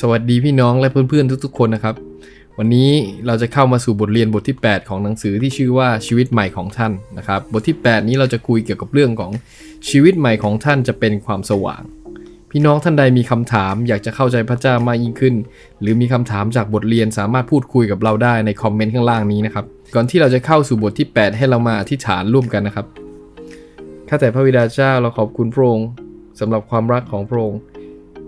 สวัสดีพี่น้องและเพื่อนๆทุกๆ คนนะครับ วันนี้เราจะเข้ามาสู่บทเรียนบทที่ 8 ของหนังสือที่ชื่อว่าชีวิตใหม่ของท่านนะครับ บทที่ 8 นี้เราจะคุยเกี่ยวกับเรื่องของชีวิตใหม่ของท่านจะเป็นความสว่าง พี่น้องท่านใดมีคำถามอยากจะเข้าใจพระเจ้ามากยิ่งขึ้น หรือมีคำถามจากบทเรียนสามารถพูดคุยกับเราได้ในคอมเมนต์ข้างล่างนี้นะครับก่อนที่เราจะเข้าสู่บทที่ 8 ให้เรามาอธิษฐานร่วมกันนะครับข้าแต่พระบิดาเจ้าเราขอบคุณพระองค์สำหรับความรักของพระองค์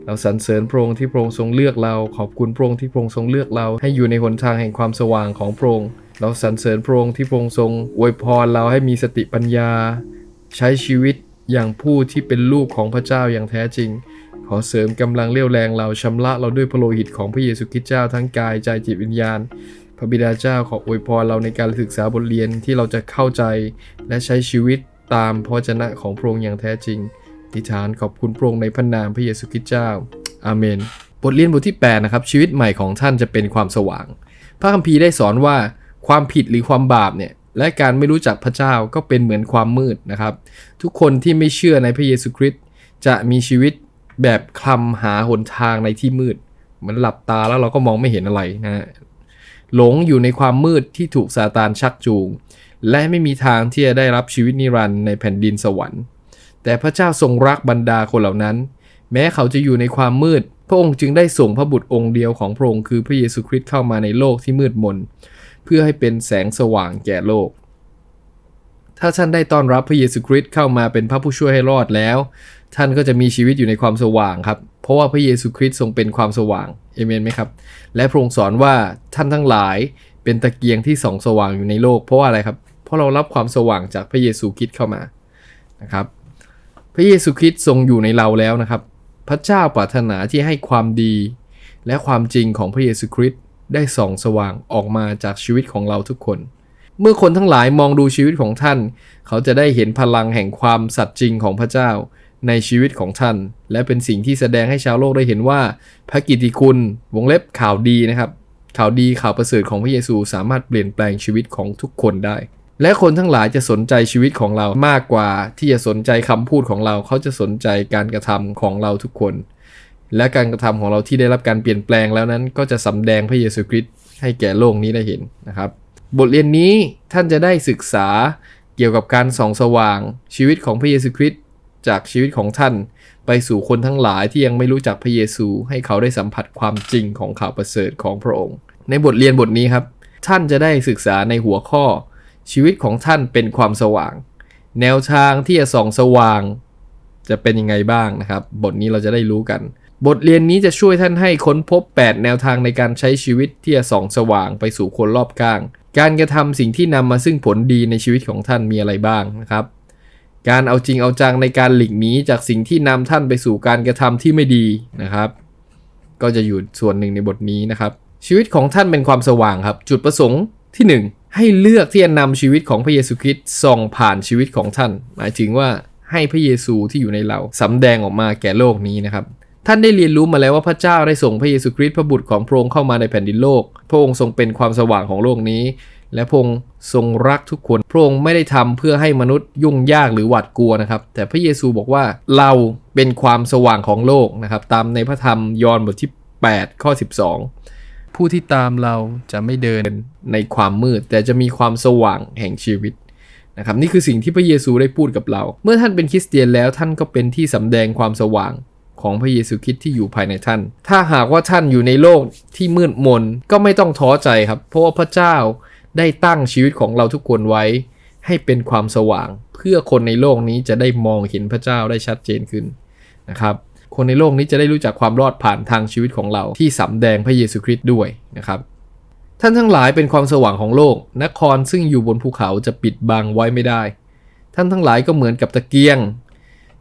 เราสรรเสริญพระองค์ที่พระองค์ทรงเลือกเรา ขอบคุณพระองค์ที่พระองค์ทรงเลือกเรา ให้อยู่ในหนทางแห่งความสว่างของพระองค์เราสรรเสริญพระองค์ที่พระองค์ทรงอวยพรเราให้มีสติปัญญา ใช้ชีวิตอย่างผู้ที่เป็นลูกของพระเจ้าอย่างแท้จริง ขอเสริมกำลังเรี่ยวแรงเราชำระเราด้วยพระโลหิตของพระเยซูคริสต์เจ้าทั้งกายใจจิตวิญญาณ พระบิดาเจ้าขออวยพรเราในการศึกษาบทเรียนที่เราจะเข้าใจ และใช้ชีวิตตามพระวจนะของพระองค์อย่างแท้จริง ธิษฐานขอบคุณพระองค์ในพระนามพระเยซูคริสต์เจ้า อาเมน บทเรียนบทที่8นะครับชีวิตใหม่ของท่านจะเป็นความสว่าง พระคัมภีร์ได้สอนว่าความผิดหรือความบาปเนี่ยและการไม่รู้จักพระเจ้าก็เป็นเหมือนความมืดนะครับ ทุกคนที่ไม่เชื่อในพระเยซูคริสต์จะมีชีวิตแบบคลำหาหนทางในที่มืดเหมือนหลับตาแล้วเราก็มองไม่เห็นอะไรนะฮะหลงอยู่ในความมืดที่ถูกซาตานชักจูง และไม่มีทางที่จะได้รับชีวิตนิรันดร์ในแผ่นดินสวรรค์ แต่พระเจ้าทรงรักบรรดาคนเหล่านั้น แม้เขาจะอยู่ในความมืด พระองค์จึงได้ส่งพระบุตรองค์เดียวของพระองค์คือพระเยซูคริสต์เข้ามาในโลกที่มืดมน เพื่อให้เป็นแสงสว่างแก่โลก ถ้าท่านได้ต้อนรับพระเยซูคริสต์เข้ามาเป็นพระผู้ช่วยให้รอดแล้ว ท่านก็จะมีชีวิตอยู่ในความสว่างครับ เพราะว่าพระเยซูคริสต์ทรงเป็นความสว่างเอเมนไหมครับ และพระองค์สอนว่าท่านทั้งหลายเป็นตะเกียงที่ส่องสว่างอยู่ในโลก เพราะว่าอะไรครับ เพราะเรารับความสว่างจากพระเยซูคริสต์เข้ามานะครับ พระเยซูคริสต์ทรงอยู่ในเราแล้วนะครับ พระเจ้าปรารถนาที่ให้ความดี และความจริงของพระเยซูคริสต์ได้ส่องสว่างออกมาจากชีวิตของเราทุกคน เมื่อคนทั้งหลายมองดูชีวิตของท่าน เขาจะได้เห็นพลังแห่งความสัตย์จริงของพระเจ้าในชีวิตของท่าน และเป็นสิ่งที่แสดงให้ชาวโลกได้เห็นว่า พระกิตติคุณวงเล็บข่าวดีนะครับ ข่าวดีข่าวประเสริฐของพระเยซูสามารถเปลี่ยนแปลงชีวิตของทุกคนได้ และคนทั้งหลายจะสนใจชีวิตของเรามากกว่าที่จะสนใจคำพูดของเรา เขาจะสนใจการกระทำของเราทุกคน และการกระทำของเราที่ได้รับการเปลี่ยนแปลงแล้วนั้น ก็จะสำแดงพระเยซูคริสต์ให้แก่โลกนี้ได้เห็นนะครับ บทเรียนนี้ท่านจะได้ศึกษาเกี่ยวกับการส่องสว่างชีวิตของพระเยซูคริสต์จากชีวิตของท่าน ไปสู่คนทั้งหลายที่ยังไม่รู้จักพระเยซู ให้เขาได้สัมผัสความจริงของข่าวประเสริฐของพระองค์ ในบทเรียนบทนี้ครับ ท่านจะได้ศึกษาในหัวข้อ ชีวิตของท่านเป็นความสว่าง แนวทางที่จะส่องสว่าง จะเป็นยังไงบ้างนะครับ บทนี้เราจะได้รู้กัน บทเรียนนี้จะช่วยท่านให้ค้นพบ 8 แนวทางในการใช้ชีวิตที่จะส่องสว่างไปสู่คนรอบข้าง การกระทำสิ่งที่นำมาซึ่งผลดีในชีวิตของท่านมีอะไรบ้างนะครับ การเอาจริงเอาจังในการหลีกหนีจากสิ่งที่นำท่านไปสู่การกระทำที่ไม่ดีนะครับ ก็จะอยู่ส่วนหนึ่งในบทนี้นะครับชีวิตของท่านเป็นความสว่างครับ จุดประสงค์ที่ 1 ให้เลือกที่จะนำชีวิตของพระเยซูคริสต์ส่องผ่านชีวิตของท่าน หมายถึงว่าให้พระเยซูที่อยู่ในเราสำแดงออกมาแก่โลกนี้นะครับท่านได้เรียนรู้มาแล้วว่าพระเจ้าได้ส่งพระเยซูคริสต์พระบุตรของพระองค์เข้ามาในแผ่นดินโลก พระองค์ทรงเป็นความสว่างของโลกนี้ และพระองค์ทรงรักทุกคน พระองค์ไม่ได้ทำเพื่อให้มนุษย์ยุ่งยากหรือหวาดกลัวนะครับ แต่พระเยซูบอกว่าเราเป็นความสว่างของโลกนะครับ ตามในพระธรรมยอห์นบทที่ 8 ข้อ 12 ผู้ที่ตามเราจะไม่เดินในความมืด แต่จะมีความสว่างแห่งชีวิตนะครับนี่คือสิ่งที่พระเยซูได้พูดกับเรา เมื่อท่านเป็นคริสเตียนแล้วท่านก็เป็นที่สำแดงความสว่างของพระเยซูคริสต์ที่อยู่ภายในท่าน ถ้าหากว่าท่านอยู่ในโลกที่มืดมนก็ไม่ต้องท้อใจครับ เพราะว่าพระเจ้าได้ตั้งชีวิตของเราทุกคนไว้ ให้เป็นความสว่าง เพื่อคนในโลกนี้จะได้มองเห็นพระเจ้าได้ชัดเจนขึ้นนะครับ คนในโลกนี้จะได้รู้จักความรอดผ่านทางชีวิตของเราที่สำแดงพระเยซูคริสต์ด้วยนะครับ ท่านทั้งหลายเป็นความสว่างของโลก นครซึ่งอยู่บนภูเขาจะปิดบังไว้ไม่ได้ ท่านทั้งหลายก็เหมือนกับตะเกียง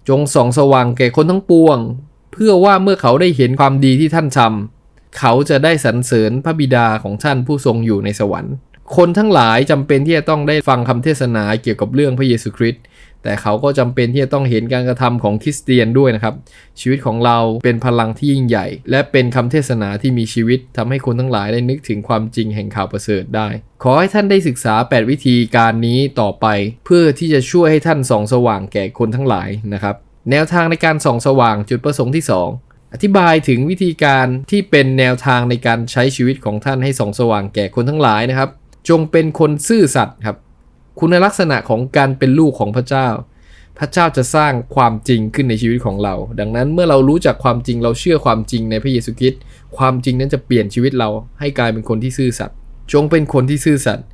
จงส่องสว่างแก่คนทั้งปวง เพื่อว่าเมื่อเขาได้เห็นความดีที่ท่านทำเขาจะได้สรรเสริญพระบิดาของท่านผู้ทรงอยู่ในสวรรค์ คนทั้งหลายจำเป็นที่จะต้องได้ฟังคำเทศนาเกี่ยวกับเรื่องพระเยซูคริสต์ แต่เขาก็จำเป็นที่จะต้องเห็นการกระทำของคริสเตียนด้วยนะครับ ชีวิตของเราเป็นพลังที่ยิ่งใหญ่ และเป็นคำเทศนาที่มีชีวิตทำให้คนทั้งหลายได้นึกถึงความจริงแห่งข่าวประเสริฐได้ ขอให้ท่านได้ศึกษา 8 วิธีการนี้ต่อไป เพื่อที่จะช่วยให้ท่านส่องสว่างแก่คนทั้งหลายนะครับแนวทางในการส่องสว่างจุดประสงค์ที่ 2อธิบายถึงวิธีการที่เป็นแนวทางในการใช้ชีวิตของท่านให้ส่องสว่างแก่คนทั้งหลายนะครับ จงเป็นคนซื่อสัตย์ครับ คุณลักษณะของการเป็นลูกของพระเจ้า พระเจ้าจะสร้างความจริงขึ้นในชีวิตของเรา ดังนั้นเมื่อเรารู้จักความจริงเราเชื่อความจริงในพระเยซูคริสต์ความจริงนั้นจะเปลี่ยนชีวิตเราให้กลายเป็นคนที่ซื่อสัตย์จงเป็นคนที่ซื่อสัตย์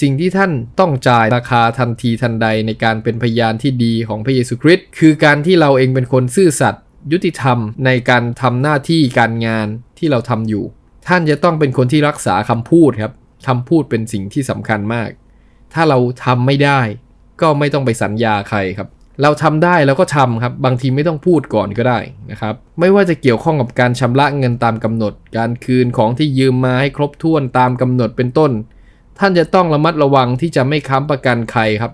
สิ่งที่ท่านต้องจ่ายราคาทันทีทันใดในการเป็นพยานที่ดีของพระเยซูคริสต์คือการที่เราเองเป็นคนซื่อสัตย์ยุติธรรมในการทำหน้าที่การงานที่เราทำอยู่ ท่านจะต้องเป็นคนที่รักษาคำพูดครับคำพูดเป็นสิ่งที่สำคัญมาก ถ้าเราทำไม่ได้ ก็ไม่ต้องไปสัญญาใครครับ เราทำได้เราก็ทำครับ บางทีไม่ต้องพูดก่อนก็ได้นะครับ ไม่ว่าจะเกี่ยวข้องกับการชำระเงินตามกำหนด การคืนของที่ยืมมาให้ครบถ้วนตามกำหนดเป็นต้น ท่านจะต้องระมัดระวังที่จะไม่ค้ำประกันใครครับ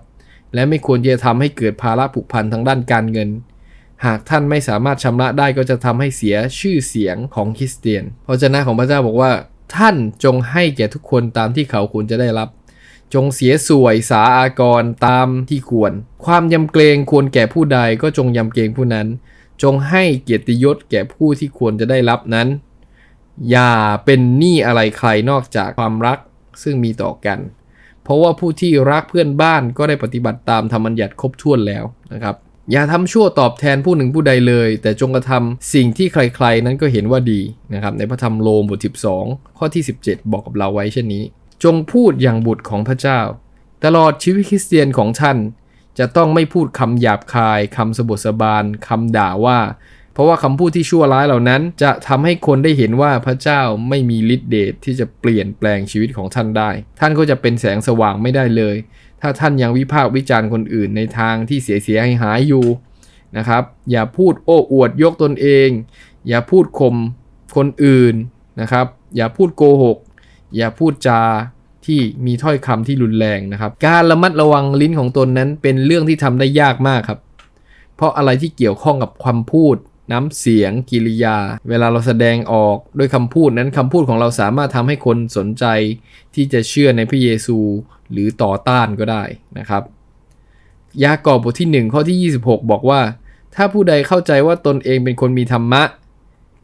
และไม่ควรจะทำให้เกิดภาระผูกพันทางด้านการเงินหากท่านไม่สามารถชำระได้ก็จะทำให้เสียชื่อเสียงของคริสเตียน พระเจ้าของพระเจ้าบอกว่า ท่านจงให้แก่ทุกคนตามที่เขาควรจะได้รับ จงเสียสวยสาอากรตามที่ควร ความยำเกรงควรแก่ผู้ใดก็จงยำเกรงผู้นั้น จงให้เกียรติยศแก่ผู้ที่ควรจะได้รับนั้น อย่าเป็นหนี้อะไรใครนอกจากความรักซึ่งมีต่อกัน เพราะว่าผู้ที่รักเพื่อนบ้านก็ได้ปฏิบัติตามธรรมบัญญัติครบถ้วนแล้วนะครับ อย่าทำชั่วตอบแทนผู้หนึ่งผู้ใดเลย แต่จงกระทำสิ่งที่ใครๆ นั้นก็เห็นว่าดีนะครับในพระธรรมโรมบท12ข้อที่ 17 บอกกับเราไว้เช่นนี้ จงพูดอย่างบุตรของพระเจ้า ตลอดชีวิตคริสเตียนของท่าน จะต้องไม่พูดคำหยาบคายคำสบทสบานคำด่าว่า เพราะว่าคำพูดที่ชั่วร้ายเหล่านั้น จะทำให้คนได้เห็นว่าพระเจ้าไม่มีฤทธิ์เดชที่จะเปลี่ยนแปลงชีวิตของท่านได้ ท่านก็จะเป็นแสงสว่างไม่ได้เลย ถ้าท่านยังวิพากษ์วิจารณ์คนอื่นในทางที่เสียเสียหายหายอยู่นะครับ อย่าพูดโอ้อวดยกตนเอง อย่าพูดข่มคนอื่นนะครับ อย่าพูดโกหก อย่าพูดจาที่มีถ้อยคำที่รุนแรงนะครับ การระมัดระวังลิ้นของตนนั้นเป็นเรื่องที่ทำได้ยากมากครับ เพราะอะไรที่เกี่ยวข้องกับความพูด น้ำเสียง กิริยา เวลาเราแสดงออกด้วยคำพูดนั้นคำพูดของเราสามารถทำให้คนสนใจ ที่จะเชื่อในพระเยซูหรือต่อต้านก็ได้นะครับ ยากอบบทที่ 1 ข้อที่ 26 บอกว่า ถ้าผู้ใดเข้าใจว่าตนเองเป็นคนมีธรรมะ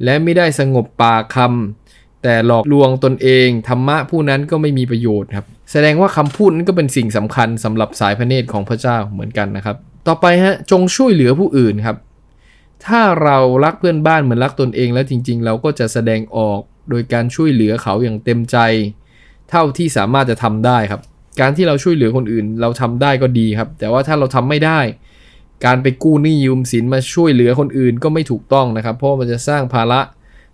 และไม่ได้สงบปากคำ แต่หลอกลวงตนเองธรรมะผู้นั้นก็ไม่มีประโยชน์ครับ แสดงว่าคำพูดนั้นก็เป็นสิ่งสำคัญสำหรับสายพระเนตรของพระเจ้าเหมือนกันนะครับ ต่อไปฮะจงช่วยเหลือผู้อื่นครับ ถ้าเรารักเพื่อนบ้านเหมือนรักตนเอง แล้วจริง ๆ เราก็จะแสดงออกโดยการช่วยเหลือเขาอย่างเต็มใจ เท่าที่สามารถจะทำได้ครับ การที่เราช่วยเหลือคนอื่น เราทำได้ก็ดีครับ แต่ว่าถ้าเราทำไม่ได้ การไปกู้หนี้ยืมสินมาช่วยเหลือคนอื่นก็ไม่ถูกต้องนะครับ เพราะมันจะสร้างภาระ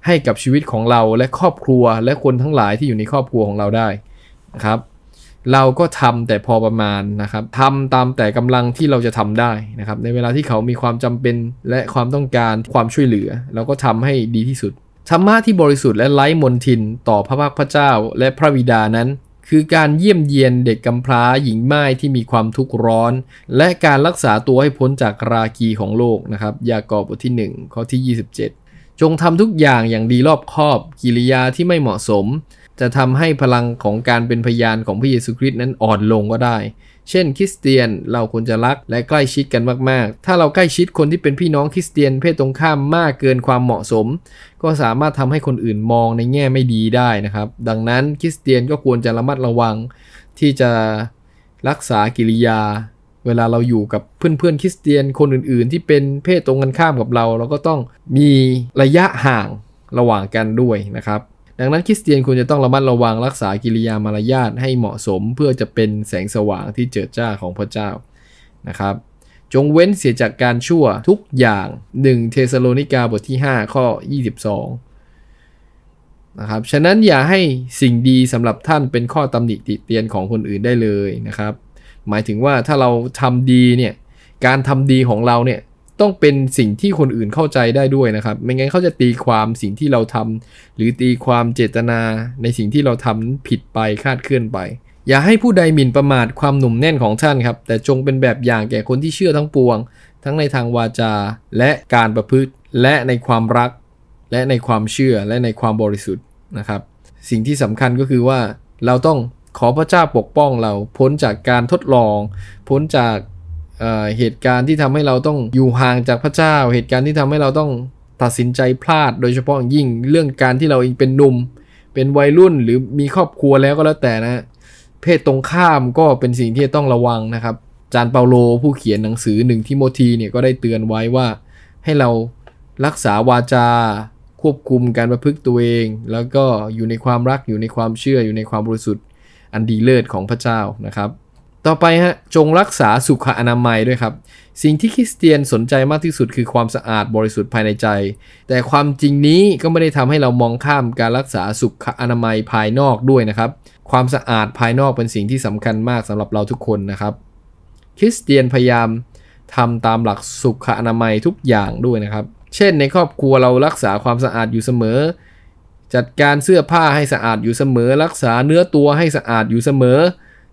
ให้กับชีวิตของเราและครอบครัวและคนทั้งหลายที่อยู่ในครอบครัวของเราได้นะครับ เราก็ทำแต่พอประมาณนะครับทำตามแต่กำลังที่เราจะทำได้นะครับ ในเวลาที่เขามีความจำเป็นและความต้องการความช่วยเหลือ เราก็ทำให้ดีที่สุดธรรมะที่บริสุทธิ์และไร้มนทินต่อพระพักพระเจ้าและพระบิดานั้น คือการเยี่ยมเยียนเด็กกำพร้าหญิงม่ายที่มีความทุกข์ร้อน และการรักษาตัวให้พ้นจากราคีของโลกนะครับ ยากอบบทที่ 1 ข้อที่ 27 จงทำทุกอย่างอย่างดีรอบคอบ กิริยาที่ไม่เหมาะสม จะทำให้พลังของการเป็นพยานของพระเยซูคริสต์นั้นอ่อนลงก็ได้ เช่น คริสเตียนเราควรจะรักและใกล้ชิดกันมาก ๆ ถ้าเราใกล้ชิดคนที่เป็นพี่น้องคริสเตียนเพศตรงข้ามมากเกินความเหมาะสม ก็สามารถทำให้คนอื่นมองในแง่ไม่ดีได้นะครับ ดังนั้นคริสเตียนก็ควรจะระมัดระวัง ที่จะรักษากิริยา เวลาเราอยู่กับเพื่อนๆคริสเตียนคนอื่นๆ ที่เป็นเพศตรงกันข้ามกับเรา เราก็ต้องมีระยะห่างระหว่างกันด้วยนะครับ ดังนั้นคริสเตียนควรจะต้องระมัดระวังรักษากิริยามารยาทให้เหมาะสมเพื่อจะเป็นแสงสว่างที่เจิดจ้าของพระเจ้านะครับ จงเว้นเสียจากการชั่วทุกอย่าง 1 เทสโลนิกาบทที่ 5 ข้อ 22นะครับฉะนั้นอย่าให้สิ่งดีสำหรับท่านเป็นข้อตำหนิติเตียนของคนอื่นได้เลยนะครับ หมายถึงว่าถ้าเราทำดีเนี่ยการทำดีของเราเนี่ยต้องเป็นสิ่งที่คนอื่นเข้าใจได้ด้วยนะครับ ไม่งั้นเขาจะตีความสิ่งที่เราทำหรือตีความเจตนาในสิ่งที่เราทำผิดไปคาดเคลื่อนไป อย่าให้ผู้ใดหมิ่นประมาทความหนุ่มแน่นของท่านครับ แต่จงเป็นแบบอย่างแก่คนที่เชื่อทั้งปวง ทั้งในทางวาจาและการประพฤติ และในความรัก และในความเชื่อและในความบริสุทธิ์นะครับ สิ่งที่สำคัญก็คือว่าเราต้อง ขอพระเจ้าปกป้องเรา พ้นจากการทดลอง พ้นจากเเหตุการณ์ที่ทำให้เราต้องอยู่ห่างจากพระเจ้า เหตุการณ์ที่ทำให้เราต้องตัดสินใจพลาด โดยเฉพาะอย่างยิ่งเรื่องการที่เราเองเป็นหนุ่ม เป็นวัยรุ่นหรือมีครอบครัวแล้วก็แล้วแต่นะเพศตรงข้ามก็เป็นสิ่งที่ต้องระวังนะครับ จานเปาโลผู้เขียนหนังสือหนึ่งทิโมธีเนี่ยก็ได้เตือนไว้ว่า ให้เรารักษาวาจา ควบคุมการประพฤติตัวเอง แล้วก็อยู่ในความรักอยู่ในความเชื่ออยู่ในความบริสุทธิ์ อันดีเลิศของพระเจ้านะครับ ต่อไปฮะจงรักษาสุขอนามัยด้วยครับ สิ่งที่คริสเตียนสนใจมากที่สุดคือความสะอาดบริสุทธิ์ภายในใจ แต่ความจริงนี้ก็ไม่ได้ทำให้เรามองข้ามการรักษาสุขอนามัยภายนอกด้วยนะครับ ความสะอาดภายนอกเป็นสิ่งที่สำคัญมากสำหรับเราทุกคนนะครับคริสเตียนพยายามทำตามหลักสุขอนามัยทุกอย่างด้วยนะครับ เช่นในครอบครัวเรารักษาความสะอาดอยู่เสมอ จัดการเสื้อผ้าให้สะอาดอยู่เสมอ รักษาเนื้อตัวให้สะอาดอยู่เสมอ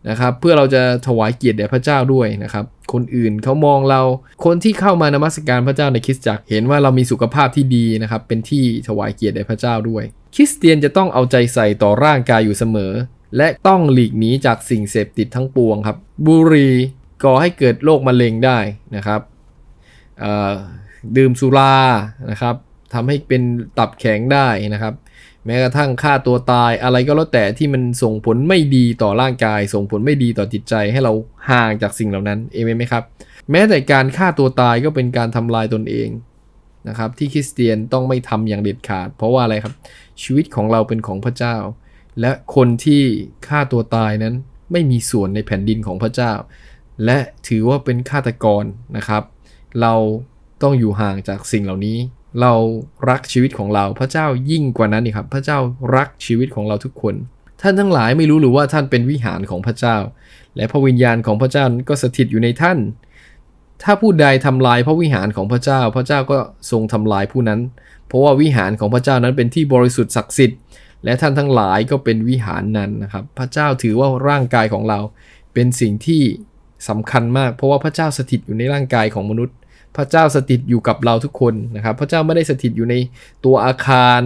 นะครับเพื่อเราจะถวายเกียรติแด่พระเจ้าด้วยนะครับ คนอื่นเขามองเราคนที่เข้ามานมัสการพระเจ้าในคริสตจักรเห็นว่าเรามีสุขภาพที่ดีนะครับ เป็นที่ถวายเกียรติแด่พระเจ้าด้วย คริสเตียนจะต้องเอาใจใส่ต่อร่างกายอยู่เสมอ และต้องหลีกหนีจากสิ่งเสพติดทั้งปวงครับ บุหรี่ก่อให้เกิดโรคมะเร็งได้นะครับดื่มสุรานะครับทำให้เป็นตับแข็งได้นะครับ แม้กระทั่งฆ่าตัวตายอะไรก็แล้วแต่ที่มันส่งผลไม่ดีต่อร่างกาย ส่งผลไม่ดีต่อจิตใจให้เราห่างจากสิ่งเหล่านั้นเอเมนไหมครับ แม้แต่การฆ่าตัวตายก็เป็นการทำลายตนเองนะครับที่คริสเตียนต้องไม่ทำอย่างเด็ดขาด เพราะว่าอะไรครับ ชีวิตของเราเป็นของพระเจ้า และคนที่ฆ่าตัวตายนั้นไม่มีส่วนในแผ่นดินของพระเจ้า และถือว่าเป็นฆาตกรนะครับ เราต้องอยู่ห่างจากสิ่งเหล่านี้ เรารักชีวิตของเรา พระเจ้ายิ่งกว่านั้นอีกครับ พระเจ้ารักชีวิตของเราทุกคน ท่านทั้งหลายไม่รู้หรือว่าท่านเป็นวิหารของพระเจ้า และพระวิญญาณของพระเจ้าก็สถิตอยู่ในท่าน ถ้าผู้ใดทำลายพระวิหารของพระเจ้า พระเจ้าก็ทรงทำลายผู้นั้น เพราะว่าวิหารของพระเจ้านั้นเป็นที่บริสุทธิ์ศักดิ์สิทธิ์และท่านทั้งหลายก็เป็นวิหารนั้นนะครับ พระเจ้าถือว่าร่างกายของเราเป็นสิ่งที่สำคัญมาก เพราะว่าพระเจ้าสถิตอยู่ในร่างกายของมนุษย์ พระเจ้าสถิตอยู่กับเราทุกคนนะครับ พระเจ้าไม่ได้สถิตอยู่ในตัวอาคาร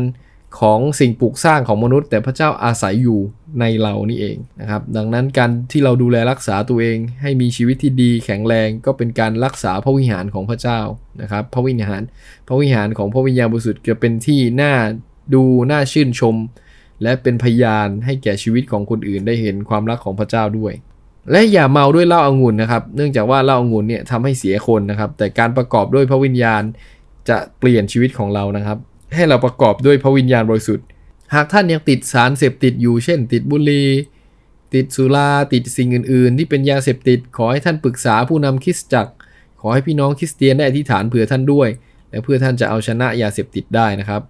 ของสิ่งปลูกสร้างของมนุษย์ แต่พระเจ้าอาศัยอยู่ในเรานี่เองนะครับ ดังนั้นการที่เราดูแลรักษาตัวเอง ให้มีชีวิตที่ดีแข็งแรงก็เป็นการรักษาพระวิหารของพระเจ้านะครับ พระวิหาร พระวิหารของพระวิญญาณบริสุทธิ์จะเป็นที่น่าดูน่าชื่นชม และเป็นพยานให้แก่ชีวิตของคนอื่นได้เห็นความรักของพระเจ้าด้วย และอย่าเมาด้วยเหล้าอางุ่นนะครับ เนื่องจากว่าเหล้าอางุ่นเนี่ยทำให้เสียคนนะครับ แต่การประกอบด้วยพระวิญญาณจะเปลี่ยนชีวิตของเรานะครับ ให้เราประกอบด้วยพระวิญญาณบริสุทธิ์ หากท่านยังติดสารเสพติดอยู่ เช่น ติดบุหรี่ ติดสุรา ติดสิ่งอื่น ๆ ที่เป็นยาเสพติด ขอให้ท่านปรึกษาผู้นำคริสตจักร ขอให้พี่น้องคริสเตียนได้อธิษฐานเผื่อท่านด้วย และเพื่อท่านจะเอาชนะยาเสพติดได้นะครับ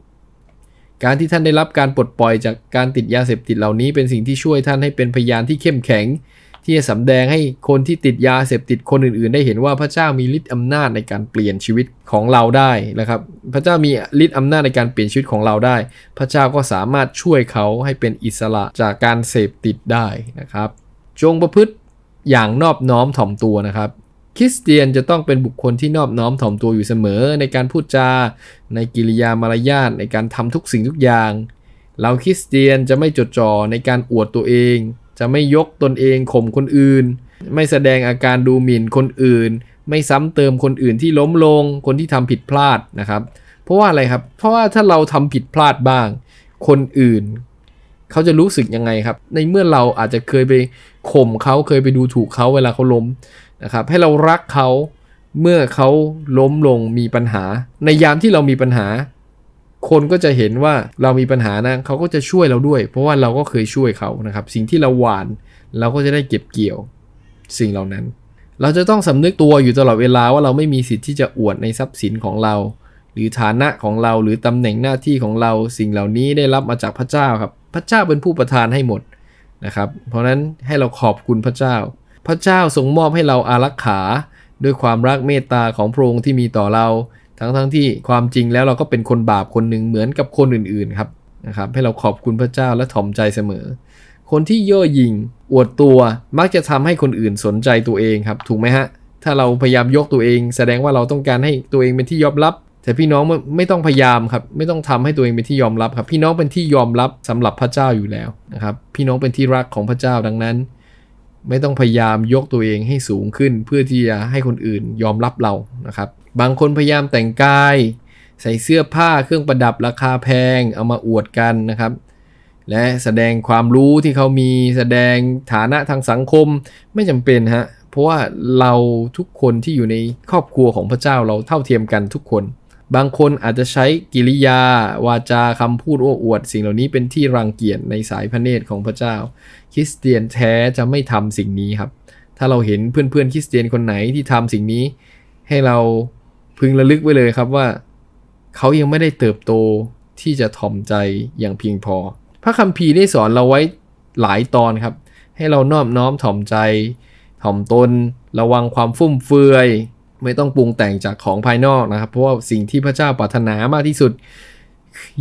การที่ท่านได้รับการปลดปล่อยจากการติดยาเสพติดเหล่านี้เป็นสิ่งที่ช่วยท่านให้เป็นพยานที่เข้มแข็ง ที่จะสำแดงให้คนที่ติดยาเสพติดคนอื่นๆ ได้เห็นว่าพระเจ้ามีฤทธิ์อำนาจในการเปลี่ยนชีวิตของเราได้นะครับ พระเจ้ามีฤทธิ์อำนาจในการเปลี่ยนชีวิตของเราได้ พระเจ้าก็สามารถช่วยเขาให้เป็นอิสระจากการเสพติดได้นะครับ จงประพฤติอย่างนอบน้อมถ่อมตัวนะครับคริสเตียนจะต้องเป็นบุคคลที่นอบน้อมถ่อมตัวอยู่เสมอ ในการพูดจา ในกิริยามารยาทในการทำทุกสิ่งทุกอย่าง เราคริสเตียนจะไม่จดจ่อในการอวดตัวเอง จะไม่ยกตนเองข่มคนอื่น ไม่แสดงอาการดูหมิ่นคนอื่น ไม่ซ้ำเติมคนอื่นที่ล้มลง คนที่ทำผิดพลาดนะครับ เพราะว่าอะไรครับ เพราะว่าถ้าเราทำผิดพลาดบ้าง คนอื่น เขาจะรู้สึกยังไงครับ ในเมื่อเราอาจจะเคยไปข่มเขาเคยไปดูถูกเขาเวลาเขาล้มนะครับ ให้เรารักเขาเมื่อเขาล้มลงมีปัญหา ในยามที่เรามีปัญหา คนก็จะเห็นว่าเรามีปัญหานะเขาก็จะช่วยเราด้วย เพราะว่าเราก็เคยช่วยเขานะครับ สิ่งที่เราหวานเราก็จะได้เก็บเกี่ยวสิ่งเหล่านั้น เราจะต้องสำนึกตัวอยู่ตลอดเวลาว่าเราไม่มีสิทธิ์ที่จะอวดในทรัพย์สินของเรา หรือฐานะของเราหรือตำแหน่งหน้าที่ของเราสิ่งเหล่านี้ได้รับมาจากพระเจ้าครับ พระเจ้าเป็นผู้ประทานให้หมดนะครับ เพราะฉะนั้นให้เราขอบคุณพระเจ้า พระเจ้าทรงมอบให้เราอารักขา ด้วยความรักเมตตาของพระองค์ที่มีต่อเรา ทั้งๆทที่ความจริงแล้วเราก็เป็นคนบาปคนหนึ่งเหมือนกับคนอื่นๆครับนะครับให้เราขอบคุณพระเจ้าและถ่อมใจเสมอ คนที่เย่อหยิ่งอวดตัวมักจะทำให้คนอื่นสนใจตัวเองครับ ถูกไหมฮะ ถ้าเราพยายามยกตัวเอง แสดงว่าเราต้องการให้ตัวเองเป็นที่ยอมรับ แต่พี่น้องไม่ไม่ต้องพยายามครับ ไม่ต้องทำให้ตัวเองเป็นที่ยอมรับครับ พี่น้องเป็นที่ยอมรับสำหรับพระเจ้าอยู่แล้วนะครับ พี่น้องเป็นที่รักของพระเจ้าดังนั้น ไม่ต้องพยายามยกตัวเองให้สูงขึ้น เพื่อที่จะให้คนอื่นยอมรับเรานะครับ บางคนพยายามแต่งกาย ใส่เสื้อผ้าเครื่องประดับราคาแพงเอามาอวดกันนะครับ และแสดงความรู้ที่เขามีแสดงฐานะทางสังคมไม่จำเป็นฮะเพราะว่าเราทุกคนที่อยู่ในครอบครัวของพระเจ้าเราเท่าเทียมกันทุกคน บางคนอาจจะใช้กิริยาวาจาคำพูดโอ้อวด สิ่งเหล่านี้เป็นที่รังเกียจในสายพระเนตรของพระเจ้า คริสเตียนแท้จะไม่ทำสิ่งนี้ครับ ถ้าเราเห็นเพื่อนๆคริสเตียนคนไหนที่ทำสิ่งนี้ ให้เรา พึงระลึกไว้เลยครับว่า เขายังไม่ได้เติบโตที่จะถ่อมใจอย่างเพียงพอ พระคัมภีร์ได้สอนเราไว้หลายตอนครับ ให้เรานอบน้อมถ่อมใจ ถ่อมตน ระวังความฟุ่มเฟือย ไม่ต้องปรุงแต่งจากของภายนอกนะครับ เพราะว่าสิ่งที่พระเจ้าปรารถนามากที่สุด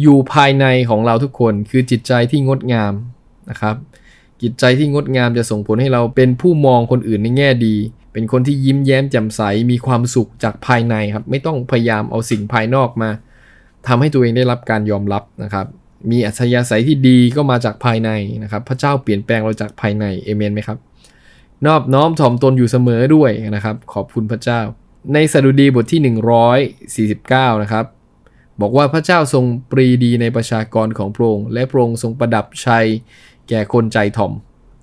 อยู่ภายในของเราทุกคนคือจิตใจที่งดงามนะครับจิตใจที่งดงามจะส่งผลให้เราเป็นผู้มองคนอื่นในแง่ดี เป็นคนที่ยิ้มแย้มแจ่มใสมีความสุขจากภายในครับ ไม่ต้องพยายามเอาสิ่งภายนอกมาทำให้ตัวเองได้รับการยอมรับนะครับ มีอัธยาศัยที่ดีก็มาจากภายในนะครับ พระเจ้าเปลี่ยนแปลงเราจากภายในเอเมนไหมครับ นอบน้อมถ่อมตนอยู่เสมอด้วยนะครับ ขอบคุณพระเจ้า ในสดุดีบทที่ 149 นะครับ บอกว่าพระเจ้าทรงปรีดีในประชากรของพระองค์และพระองค์ทรงประดับชัยแก่คนใจถ่อม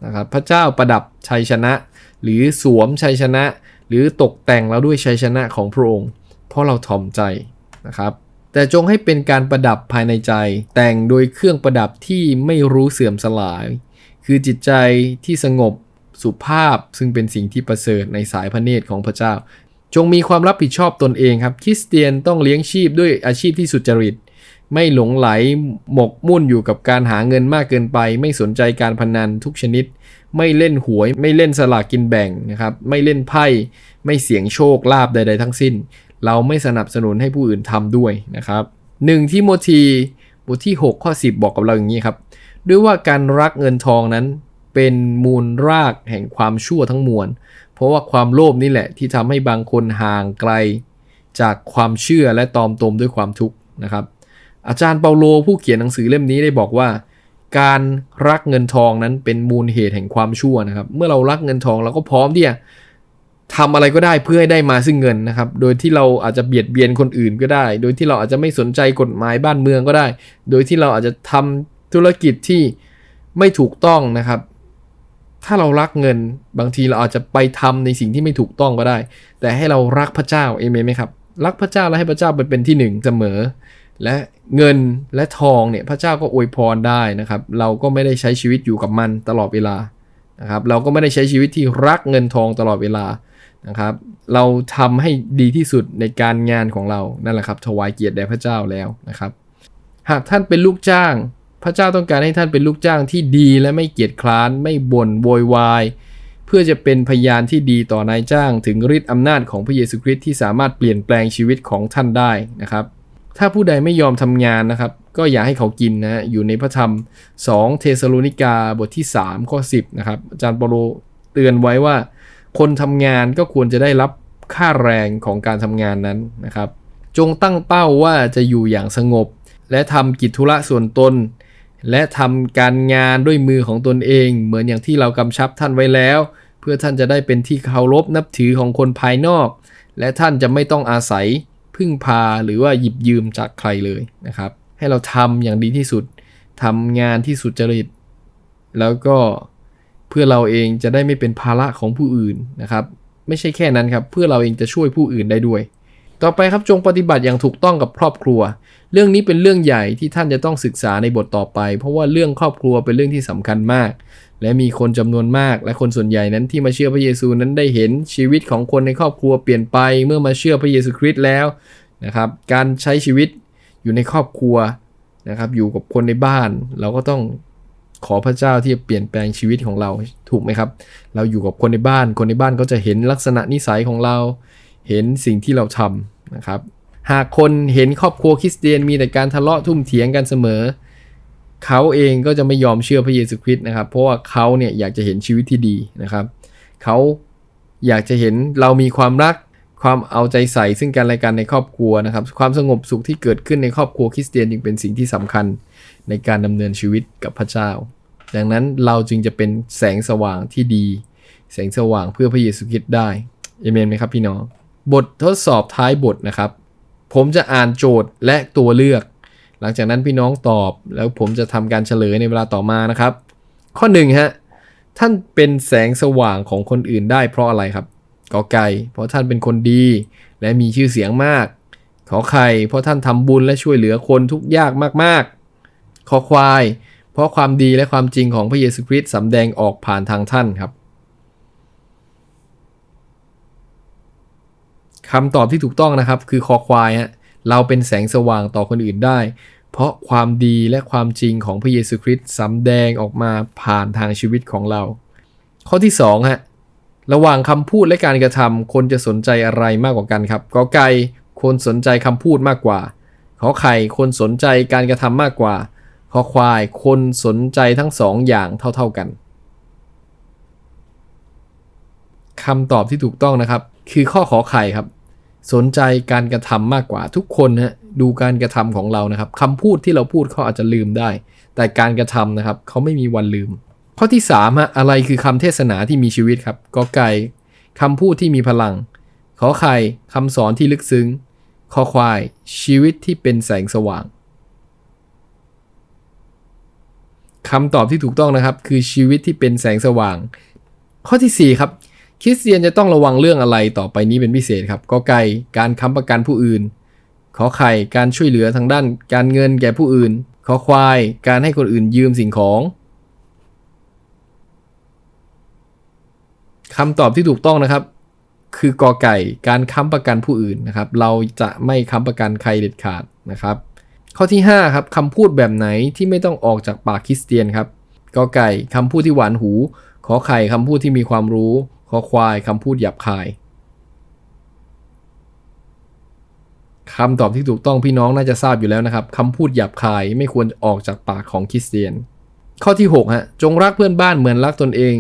นะครับ พระเจ้าประดับชัยชนะ หรือสวมชัยชนะ หรือตกแต่งเราด้วยชัยชนะของพระองค์ เพราะเราถ่อมใจนะครับ แต่จงให้เป็นการประดับภายในใจ แต่งโดยเครื่องประดับที่ไม่รู้เสื่อมสลาย คือจิตใจที่สงบสุภาพซึ่งเป็นสิ่งที่ประเสริฐในสายพระเนตรของพระเจ้า จงมีความรับผิดชอบตนเองครับ คริสเตียนต้องเลี้ยงชีพด้วยอาชีพที่สุจริต ไม่หลงไหลหมกมุ่นอยู่กับการหาเงินมากเกินไป ไม่สนใจการพนันทุกชนิด ไม่เล่นหวย ไม่เล่นสลากกินแบ่งนะครับ ไม่เล่นไพ่ ไม่เสี่ยงโชคลาภใด ๆ ทั้งสิ้น เราไม่สนับสนุนให้ผู้อื่นทำด้วยนะครับหนึ่งที่โมทีบทที่ 6 ข้อ 10 บอกกับเราอย่างนี้ครับ ด้วยว่าการรักเงินทองนั้นเป็นมูลรากแห่งความชั่วทั้งมวล เพราะว่าความโลภนี่แหละที่ทำให้บางคนห่างไกล จากความเชื่อและตอมตมด้วยความทุกข์นะครับ อาจารย์เปาโลผู้เขียนหนังสือเล่มนี้ได้บอกว่า การรักเงินทองนั้นเป็นมูลเหตุแห่งความชั่วนะครับ เมื่อเรารักเงินทองเราก็พร้อมที่จะทำอะไรก็ได้เพื่อให้ได้มาซึ่งเงินนะครับ โดยที่เราอาจจะเบียดเบียนคนอื่นก็ได้ โดยที่เราอาจจะไม่สนใจกฎหมายบ้านเมืองก็ได้ โดยที่เราอาจจะทำธุรกิจที่ไม่ถูกต้องนะครับ ถ้าเรารักเงินบางทีเราอาจจะไปทำในสิ่งที่ไม่ถูกต้องก็ได้ แต่ให้เรารักพระเจ้าเอเมนไหมครับ รักพระเจ้าและให้พระเจ้าไปเป็นที่หนึ่งเสมอ และเงินและทองเนี่ยพระเจ้าก็อวยพรได้นะครับ เราก็ไม่ได้ใช้ชีวิตอยู่กับมันตลอดเวลานะครับ เราก็ไม่ได้ใช้ชีวิตที่รักเงินทองตลอดเวลานะครับ เราทำให้ดีที่สุดในการงานของเรานั่นแหละครับถวายเกียรติแด่พระเจ้าแล้วนะครับ หากท่านเป็นลูกจ้าง พระเจ้าต้องการให้ท่านเป็นลูกจ้างที่ดีและไม่เกียจคร้าน ไม่บ่นโวยวายเพื่อจะเป็นพยานที่ดีต่อนายจ้างถึงฤทธิ์อำนาจของพระเยซูคริสต์ที่สามารถเปลี่ยนแปลงชีวิตของท่านได้นะครับ ถ้าผู้ใดไม่ยอมทำงานนะครับ ก็อย่าให้เขากินนะอยู่ในพระธรรม 2 เทสโลนิกาบทที่ 3 ข้อ 10 นะครับ อาจารย์เปโลเตือนไว้ว่า คนทำงานก็ควรจะได้รับค่าแรงของการทำงานนั้นนะครับ จงตั้งเป้าว่าจะอยู่อย่างสงบ และทำกิจธุระส่วนตน และทำการงานด้วยมือของตนเอง เหมือนอย่างที่เรากำชับท่านไว้แล้ว เพื่อท่านจะได้เป็นที่เคารพนับถือของคนภายนอก และท่านจะไม่ต้องอาศัย พึ่งพาหรือว่าหยิบยืมจากใครเลยนะครับ ให้เราทำอย่างดีที่สุดทำงานที่สุจริต แล้วก็เพื่อเราเองจะได้ไม่เป็นภาระของผู้อื่นนะครับ ไม่ใช่แค่นั้นครับ เพื่อเราเองจะช่วยผู้อื่นได้ด้วย ต่อไปครับจงปฏิบัติอย่างถูกต้องกับครอบครัว เรื่องนี้เป็นเรื่องใหญ่ที่ท่านจะต้องศึกษาในบทต่อไป เพราะว่าเรื่องครอบครัวเป็นเรื่องที่สำคัญมาก และมีคนจำนวนมาก และคนส่วนใหญ่นั้นที่มาเชื่อพระเยซูนั้นได้เห็นชีวิตของคนในครอบครัวเปลี่ยนไปเมื่อมาเชื่อพระเยซูคริสต์แล้วนะครับการใช้ชีวิตอยู่ในครอบครัวนะครับอยู่กับคนในบ้าน เราก็ต้องขอพระเจ้าที่จะเปลี่ยนแปลงชีวิตของเราถูกไหมครับ เราอยู่กับคนในบ้าน คนในบ้านก็จะเห็นลักษณะนิสัยของเรา เห็นสิ่งที่เราทำนะครับ หากคนเห็นครอบครัวคริสเตียนมีแต่การทะเลาะทุ่มเถียงกันเสมอ เขาเองก็จะไม่ยอมเชื่อพระเยซูคริสต์นะครับ เพราะว่าเขาเนี่ยอยากจะเห็นชีวิตที่ดีนะครับ เขาอยากจะเห็นเรามีความรักความเอาใจใส่ซึ่งกันและกันในครอบครัวนะครับ ความสงบสุขที่เกิดขึ้นในครอบครัวคริสเตียนจึงเป็นสิ่งที่สำคัญในการดำเนินชีวิตกับพระเจ้า ดังนั้นเราจึงจะเป็นแสงสว่างที่ดี แสงสว่างเพื่อพระเยซูคริสต์ได้เอเมนไหมครับพี่น้อง บททดสอบท้ายบทนะครับ ผมจะอ่านโจทย์และตัวเลือก หลังจากนั้นพี่น้องตอบแล้วผมจะทำการเฉลยในเวลาต่อมานะครับ ข้อ1ฮะท่านเป็นแสงสว่างของคนอื่นได้เพราะอะไรครับกอไก่ เพราะท่านเป็นคนดี และมีชื่อเสียงมาก ขอไข่เพราะท่านทำบุญและช่วยเหลือคนทุกข์ยากมากๆ ขอควาย เพราะความดีและความจริงของพระเยซูคริสต์สำแดงออกผ่านทางท่านครับ คำตอบที่ถูกต้องนะครับคือคอควายฮะเราเป็นแสงสว่างต่อคนอื่นได้ เพราะความดีและความจริงของพระเยซูคริสต์สำแดงออกมาผ่านทางชีวิตของเรา ข้อที่2ฮะระหว่างคำพูดและการกระทำคนจะสนใจอะไรมากกว่ากันครับกอไก่คนสนใจคำพูดมากกว่าขอไข่คนสนใจการกระทำมากกว่าขอควายคนสนใจทั้งสองอย่างเท่าๆกันคำตอบที่ถูกต้องนะครับ คือข้อขอไข่ครับ สนใจการกระทำมากกว่าทุกคนฮะดูการกระทำของเรานะครับคำพูดที่เราพูดเขาอาจจะลืมได้ แต่การกระทำนะครับเขาไม่มีวันลืม ข้อที่3ฮะอะไรคือคำเทศนาที่มีชีวิตครับกอไก่คำพูดที่มีพลัง ขอไข่คำสอนที่ลึกซึ้งคอควาย ชีวิตที่เป็นแสงสว่างคำตอบที่ถูกต้องนะครับ คือชีวิตที่เป็นแสงสว่าง ข้อที่ 4 ครับ คริสเตียนจะต้องระวังเรื่องอะไรต่อไปนี้เป็นพิเศษครับก็ไก่การค้ำประกันผู้อื่น ขอไข่การช่วยเหลือทางด้านการเงินแก่ผู้อื่น ขอควายการให้คนอื่นยืมสิ่งของคำตอบที่ถูกต้องนะครับ คือกอไก่การค้ำประกันผู้อื่นนะครับ เราจะไม่ค้ำประกันใครเด็ดขาดนะครับ ข้อที่5ครับคำพูดแบบไหนที่ไม่ต้องออกจากปากคริสเตียนครับกอไก่คำพูดที่หวานหู ขอไข่คำพูดที่มีความรู้ ขอควายคำพูดหยาบคายคำตอบที่ถูกต้องพี่น้องน่าจะทราบอยู่แล้วนะครับคำพูดหยาบคายไม่ควรออกจากปากของคริสเตียน ข้อที่6ฮะจงรักเพื่อนบ้านเหมือนรักตนเอง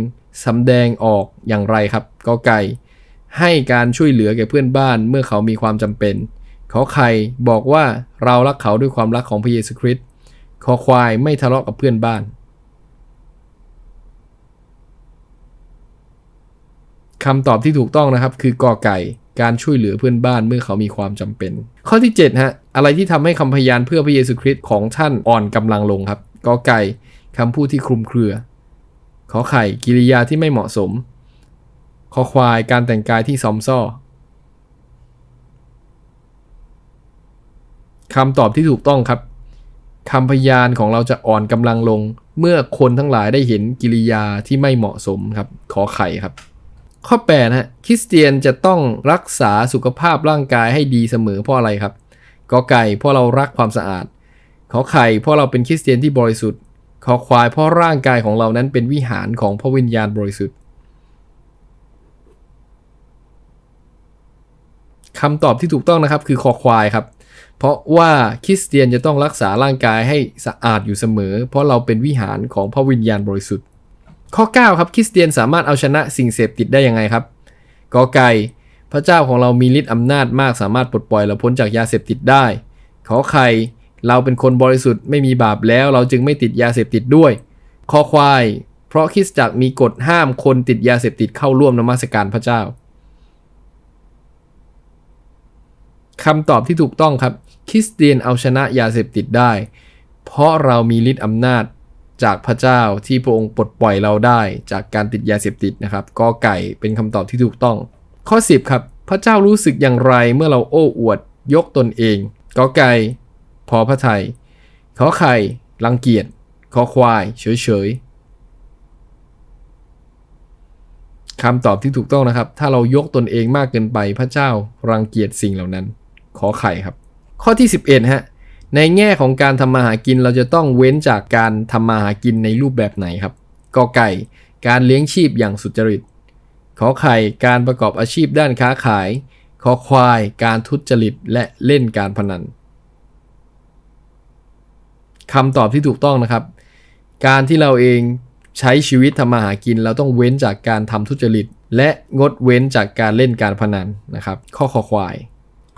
สำแดงออกอย่างไรครับกอไก่ให้การช่วยเหลือแก่เพื่อนบ้านเมื่อเขามีความจำเป็น ขอไข่บอกว่าเรารักเขาด้วยความรักของพระเยซูคริสต์ขอควายไม่ทะเลาะกับเพื่อนบ้าน คำตอบที่ถูกต้องนะครับ คือกอไก่การช่วยเหลือเพื่อนบ้านเมื่อเขามีความจำเป็น ข้อที่7ฮะอะไรที่ทำให้คำพยานเพื่อพระเยซูคริสต์ของท่านอ่อนกำลังลงครับกอไก่คำพูดที่คลุมเครือ ขอไข่กิริยาที่ไม่เหมาะสม ขอควายการแต่งกายที่ซอมซ่อคำตอบที่ถูกต้องครับคำพยานของเราจะอ่อนกำลังลง เมื่อคนทั้งหลายได้เห็นกิริยาที่ไม่เหมาะสมครับ ขอไข่ครับ ข้อ8ฮะคริสเตียนจะต้องรักษาสุขภาพร่างกายให้ดีเสมอเพราะอะไรครับกอไก่เพราะเรารักความสะอาด ขอไข่เพราะเราเป็นคริสเตียนที่บริสุทธิ์ ขอควายเพราะร่างกายของเรานั้นเป็นวิหารของพระวิญญาณบริสุทธิ์คำตอบที่ถูกต้องนะครับคือคอควายครับ เพราะว่าคริสเตียนจะต้องรักษาร่างกายให้สะอาดอยู่เสมอ เพราะเราเป็นวิหารของพระวิญญาณบริสุทธิ์ ข้อ 9 ครับคริสเตียนสามารถเอาชนะสิ่งเสพติดได้ยังไงครับกอไก่ พระเจ้าของเรามีฤทธิ์อำนาจมากสามารถปลดปล่อยเราพ้นจากยาเสพติดได้ ขอไข่เราเป็นคนบริสุทธิ์ไม่มีบาปแล้วเราจึงไม่ติดยาเสพติดด้วยคอควาย เพราะคริสจักรมีกฎห้ามคนติดยาเสพติดเข้าร่วมนมัสการพระเจ้าคำตอบที่ถูกต้องครับ คริสเตียนเอาชนะยาเสพติดได้ เพราะเรามีฤทธิ์อำนาจ จากพระเจ้าที่พระองค์ปลดปล่อยเราได้จากการติดยาเสพติดนะครับกอไก่เป็นคำตอบที่ถูกต้อง ข้อ 10 ครับ พระเจ้ารู้สึกอย่างไรเมื่อเราโอ้อวดยกตนเองกอไก่พอพระไทยขอไข่รังเกียจขอควายเฉยเฉยคำตอบที่ถูกต้องนะครับ ถ้าเรายกตนเองมากเกินไปพระเจ้ารังเกียจสิ่งเหล่านั้น ขอไข่ครับ ข้อที่ 11ฮะ ในแง่ของการทำมาหากินเราจะต้องเว้นจากการทำมาหากินในรูปแบบไหนครับกอไก่ การเลี้ยงชีพอย่างสุจริต ขอไข่การประกอบอาชีพด้านค้าขาย ขอควายการทุจริตและเล่นการพนันคำตอบที่ถูกต้องนะครับ การที่เราเองใช้ชีวิตทำมาหากิน เราต้องเว้นจากการทำทุจริต และงดเว้นจากการเล่นการพนันนะครับ ข้อขอควาย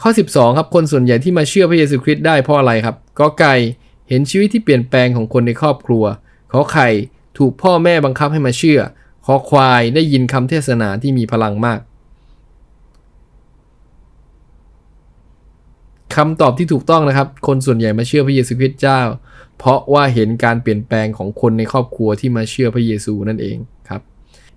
ข้อ 12 ครับ คนส่วนใหญ่ที่มาเชื่อพระเยซูคริสต์ได้เพราะอะไรครับก็ไก่เห็นชีวิตที่เปลี่ยนแปลงของคนในครอบครัว ขอไข่ถูกพ่อแม่บังคับให้มาเชื่อ ขอควายได้ยินคำเทศนาที่มีพลังมากคำตอบที่ถูกต้องนะครับ คนส่วนใหญ่มาเชื่อพระเยซูคริสต์เจ้า เพราะว่าเห็นการเปลี่ยนแปลงของคนในครอบครัวที่มาเชื่อพระเยซูนั่นเอง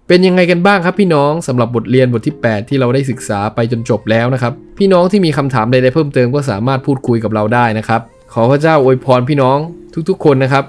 เป็นยังไงกันบ้างครับพี่น้องสำหรับบทเรียนบทที่ 8 ที่เราได้ศึกษาไปจนจบแล้วนะครับพี่น้องที่มีคำถามใดๆเพิ่มเติมก็สามารถพูดคุยกับเราได้นะครับขอพระเจ้าอวยพรพี่น้องทุกๆ คนนะครับ